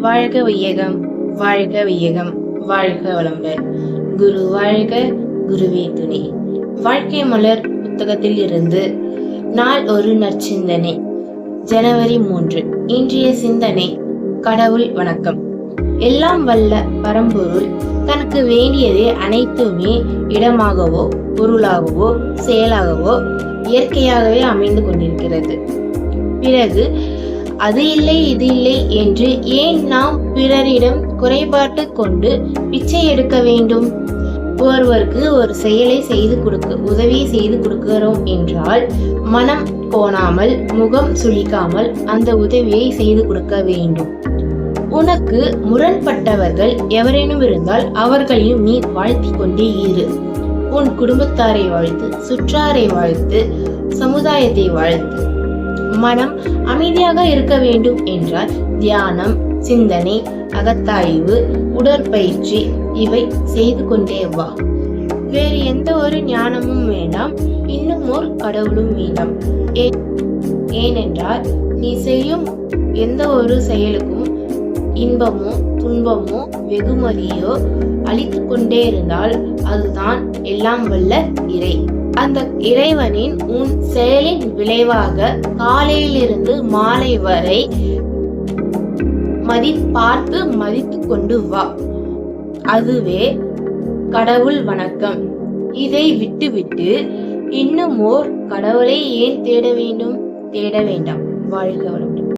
வாழ்க வையகம் வாழ்க வையகம் வாழ்க வளம்பர் குரு வாழ்க குருவே துணை. வாழ்க்கை மலர் புத்தகத்தில் இருந்து நாள் ஒரு நற்சிந்தனை. ஜனவரி மூன்று இன்றைய சிந்தனை கடவுள் வணக்கம். எல்லாம் வல்ல பரம்பொருள் தனக்கு வேண்டியதே அனைத்துமே இடமாகவோ பொருளாகவோ செயலாகவோ இயற்கையாகவே அமைந்து கொண்டிருக்கிறது. பிறகு அது இல்லை இது இல்லை என்று ஏன் நாம் பிறரிடம் குறைபாட்டு கொண்டு பிச்சை எடுக்க வேண்டும்? ஒருவருக்கு ஒரு செயலை செய்து கொடுக்க உதவி செய்து கொடுக்கிறோம் என்றால் மனம் கோணாமல் முகம் சுளிக்காமல் அந்த உதவியை செய்து கொடுக்க வேண்டும். உனக்கு முரண்பட்டவர்கள் எவரேனும் இருந்தால் அவர்களையும் நீ வாழ்த்தி கொண்டே இரு. உன் குடும்பத்தாரை வாழ்த்து சுற்றாரை வாழ்த்து சமுதாயத்தை வாழ்த்து. மனம் அமைதியாக இருக்க வேண்டும் என்றால் தியானம் சிந்தனை அகத்தாய்வு உடற்பயிற்சி இவை செய்து கொண்டே வா. வேறு எந்த ஒரு ஞானமும் வேண்டாம். இன்னும் ஒரு கடவுளும் வேண்டாம். ஏனென்றால் நீ செய்யும் எந்த ஒரு செயலுக்கும் இன்பமோ துன்பமோ வெகுமதியோ அழித்து கொண்டே இருந்தால் அதுதான் எல்லாம் வல்ல இறை. அந்த இறைவனின் உன் செயலின் விளைவாக காலையிலிருந்து மாலை வரை மதி பார்த்து மதித்து கொண்டு வா. அதுவே கடவுள் வணக்கம். இதை விட்டுவிட்டு இன்னும் ஓர் கடவுளை ஏன் தேட வேண்டும்? தேட வேண்டாம். வாழ்க வளமுடன்.